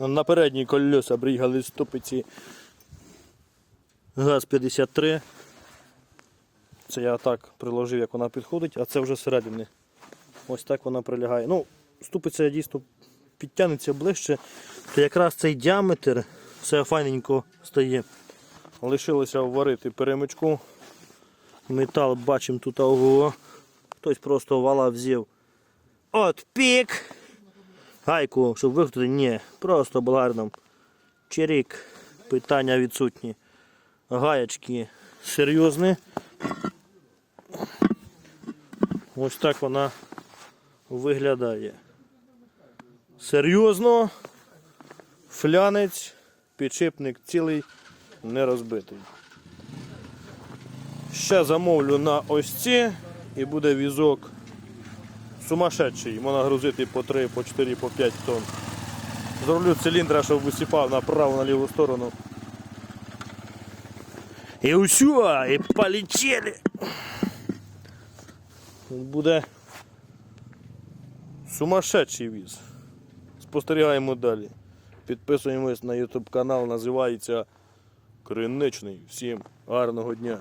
На передній колеса приїхали ступиці ГАЗ-53. Це я так приложив, як вона підходить, а це вже зсередини. Ось так вона прилягає. Ну, ступиця дійсно підтягнеться ближче, то якраз цей діаметр все файненько стає. Лишилося вварити перемичку. Метал бачимо тут ого. Хтось просто вала взяв. От пік. Гайку, щоб викрутити, ні, просто болгарном. Чирік, питання відсутні. Гаячки серйозні. Ось так вона виглядає. Серйозно. Флянець, підшипник цілий, не розбитий. Ще замовлю на ось ці і буде візок сумасшедший. Можна грузити по 3, по 4, по 5 тонн. Зроблю циліндра, щоб висипав направо на ліву сторону. І усю, і полетіли. Буде сумасшедший віз. Спостерігаємо далі. Підписуємось на YouTube канал, називається Криничний. Всім гарного дня.